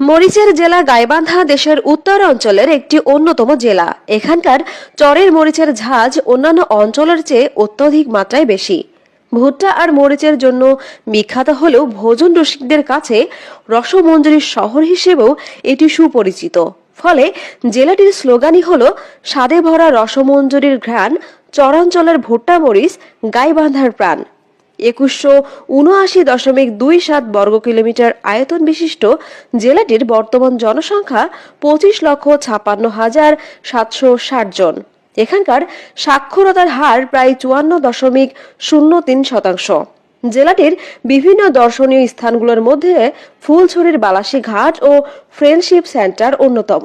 মরিচের জেলা গাইবান্ধা দেশের উত্তর অঞ্চলের একটি অন্যতম জেলা। এখানকার চরের মরিচের ঝাঁজ অন্যান্য অঞ্চলের চেয়ে অত্যধিক মাত্রায় বেশি। ভুট্টা আর মরিচের জন্য বিখ্যাত হলেও ভোজন রসিকদের কাছে রসমঞ্জরির শহর হিসেবেও এটি সুপরিচিত। ফলে জেলাটির স্লোগানই হল, স্বাদে ভরা রসমঞ্জুরির ঘ্রাণ, চরাঞ্চলের ভুট্টা মরিচ, গাইবান্ধার প্রাণ। একুশশো উনআশি দশমিক দুই সাত বর্গ কিলোমিটার আয়তন বিশিষ্ট জেলাটির বর্তমান জনসংখ্যা পঁচিশ লক্ষ ছাপান্ন হাজার সাতশো ষাট জন। এখানকার সাক্ষরতার হার প্রায় চুয়ান্ন দশমিক শূন্য তিন শতাংশ। জেলাটির বিভিন্ন দর্শনীয় স্থানগুলোর মধ্যে ফুলছড়ির বালাসী ঘাট ও ফ্রেন্ডশিপ সেন্টার অন্যতম।